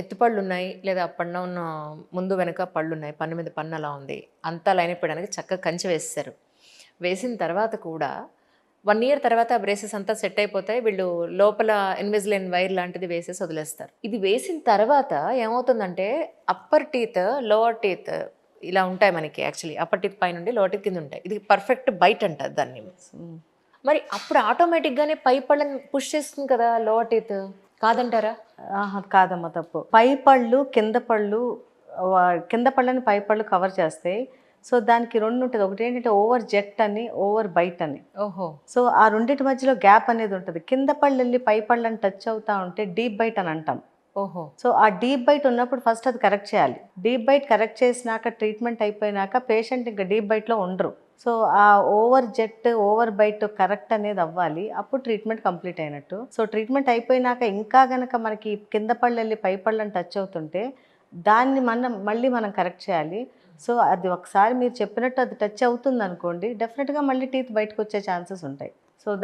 ఎత్తుపళ్ళు ఉన్నాయి లేదా పన్ను ఉన్న ముందు వెనక పళ్ళు ఉన్నాయి పన్ను మీద పన్ను అలా ఉంది. అంతా లైన్ అయిపోయడానికి చక్కగా కంచి వేసేసారు వేసిన తర్వాత కూడా వన్ ఇయర్ తర్వాత ఆ బ్రేసెస్ అంతా సెట్ అయిపోతాయి. వీళ్ళు లోపల ఇన్విజిలైన్ వైర్ లాంటిది వేసేసి వదిలేస్తారు. ఇది వేసిన తర్వాత ఏమవుతుందంటే అప్పర్ టీత్ లోవర్ టీత్ ఇలా ఉంటాయి మనకి యాక్చువల్లీ. అప్పర్ టీత్ పైన ఉండి లోవర్ టీత్ కింద ఉంటాయి. ఇది పర్ఫెక్ట్ బైట్ అంటారు దాన్ని. మరి అప్పుడు ఆటోమేటిక్గానే పై పళ్ళని పుష్ చేస్తుంది కదా లోవర్ టీత్? కాదంటారా? ఆహా, కాదమ్మా తప్పు. పై పళ్ళు కింద పళ్ళు కింద పళ్ళని పై పళ్ళు కవర్ చేస్తాయి సో దానికి రెండు ఉంటుంది ఒకటి ఏంటంటే ఓవర్ జెట్ అని ఓవర్ బైట్ అని. ఓహో. సో ఆ రెండింటి మధ్యలో గ్యాప్ అనేది ఉంటుంది. కింద పళ్ళు వెళ్ళి పై పళ్ళని టచ్ అవుతా ఉంటే డీప్ బైట్ అని అంటాం. ఓహో. సో ఆ డీప్ బైట్ ఉన్నప్పుడు ఫస్ట్ అది కరెక్ట్ చేయాలి. డీప్ బైట్ కరెక్ట్ చేసినాక ట్రీట్మెంట్ అయిపోయినాక పేషెంట్ ఇంకా డీప్ బైట్లో ఉండరు. సో ఆ overjet overbite correct అనేది అవ్వాలి. అప్పుడు ట్రీట్మెంట్ కంప్లీట్ అయినట్టు. సో ట్రీట్మెంట్ అయిపోయినాక ఇంకా గనక మనకి కింద పళ్ళు వెళ్ళి పై పళ్ళని టచ్ అవుతుంటే దాన్ని మనం మళ్ళీ మనం కరెక్ట్ చేయాలి. సో అది ఒకసారి మీరు చెప్పినట్టు అది టచ్ అవుతుంది అనుకోండి డెఫినెట్గా మళ్ళీ టీత్ బయటకు వచ్చే ఛాన్సెస్ ఉంటాయి.